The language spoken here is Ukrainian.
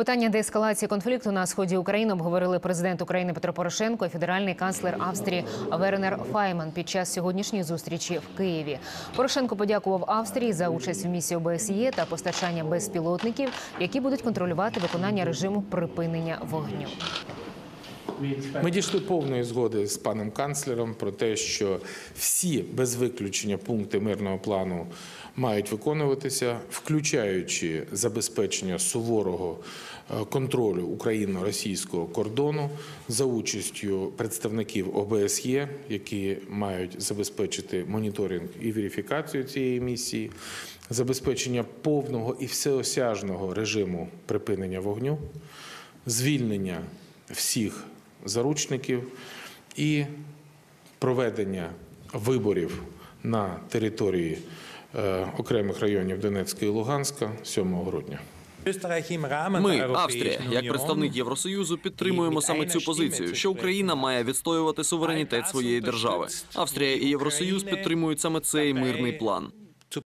Питання деескалації конфлікту на сході України обговорили президент України Петро Порошенко і федеральний канцлер Австрії Вернер Файман під час сьогоднішньої зустрічі в Києві. Порошенко подякував Австрії за участь в місії ОБСЄ та постачання безпілотників, які будуть контролювати виконання режиму припинення вогню. Ми дійшли повної згоди з паном канцлером про те, що всі без виключення пункти мирного плану мають виконуватися, включаючи забезпечення суворого е, контролю україно-російського кордону за участю представників ОБСЄ, які мають забезпечити моніторинг і верифікацію цієї місії, забезпечення повного і всеосяжного режиму припинення вогню, звільнення всіх заручників і проведення виборів на території е, окремих районів Донецька і Луганська 7 грудня. Ми, Австрія, як представник Євросоюзу, підтримуємо саме цю позицію, що Україна має відстоювати суверенітет своєї держави. Австрія і Євросоюз підтримують саме цей мирний план.